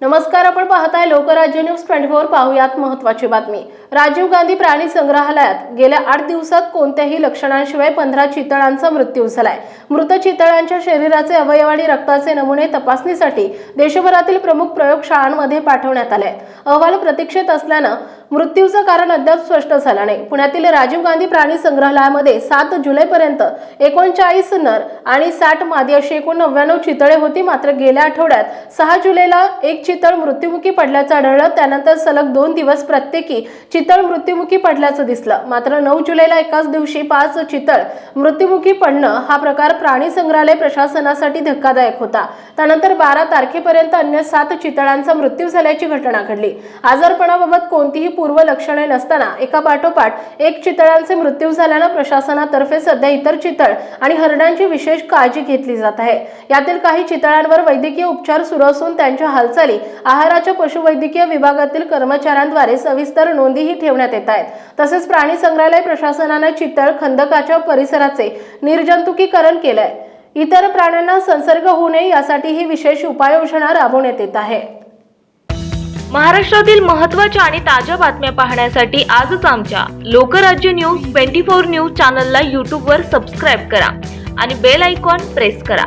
नमस्कार आपण पाहताय लोकराज्य न्यूज ट्वेंटी फोर पाहूयात महत्वाची बातमी. राजीव गांधी प्राणी संग्रहालयात गेल्या आठ दिवसात कोणत्याही लक्षणांशिवाय पंधरा चितळांचा मृत्यू झालाय. मृत चितळांच्या शरीराचे अवयव आणि रक्ताचे नमुने तपासणीसाठी देशभरातील प्रमुख प्रयोगशाळांमध्ये पाठवण्यात आले अहवाल प्रतीक्षेत असल्यानं मृत्यूचं कारण अद्याप स्पष्ट झालं नाही. पुण्यातील राजीव गांधी प्राणी संग्रहालयामध्ये सात जुलैपर्यंत एकोणचाळीस नर आणि साठ मादी अशी एकूण नव्याण्णव चितळे होती मात्र गेल्या आठवड्यात सहा जुलैला एक चितळ मृत्युमुखी पडल्याचं आढळलं. त्यानंतर सलग दोन दिवस प्रत्येकी चितळ मृत्युमुखी पडल्याचं दिसलं. मात्र नऊ जुलैला एकाच दिवशी पाच चितळ मृत्युमुखी पडणं हा प्रकार प्राणी संग्रहालय प्रशासनासाठी धक्कादायक होता. त्यानंतर बारा तारखेपर्यंत अन्य सात चितळांचा मृत्यू झाल्याची घटना घडली. आजारपणाबाबत कोणतीही पूर्व लक्षणे नसताना एका पाठोपाठ एक चितळांचे मृत्यू झाल्यानं प्रशासनातर्फे सध्या इतर चितळ आणि हरणांची विशेष काळजी घेतली जात आहे. यातील काही चितळांवर वैद्यकीय उपचार सुरू असून त्यांच्या हालचाली आहाराच्या पशुवैद्यकीय विभागातील कर्मचाऱ्यांद्वारे सविस्तर नोंदीही ठेवण्यात येत आहेत. तसेच प्राणी संग्रहालय प्रशासनाने चितळ खंदकाच्या परिसराचे निर्जंतुकीकरण केलंय. इतर प्राण्यांना संसर्ग होऊ नये यासाठी ही विशेष उपाययोजना राबवण्यात येत आहे. महाराष्ट्रातील महत्त्वाच्या आणि ताज्या बातम्या पाहण्यासाठी आजच आमच्या Lokrajya news twenty four news चॅनलला यूट्यूबवर सबस्क्राईब करा आणि बेल आयकॉन प्रेस करा.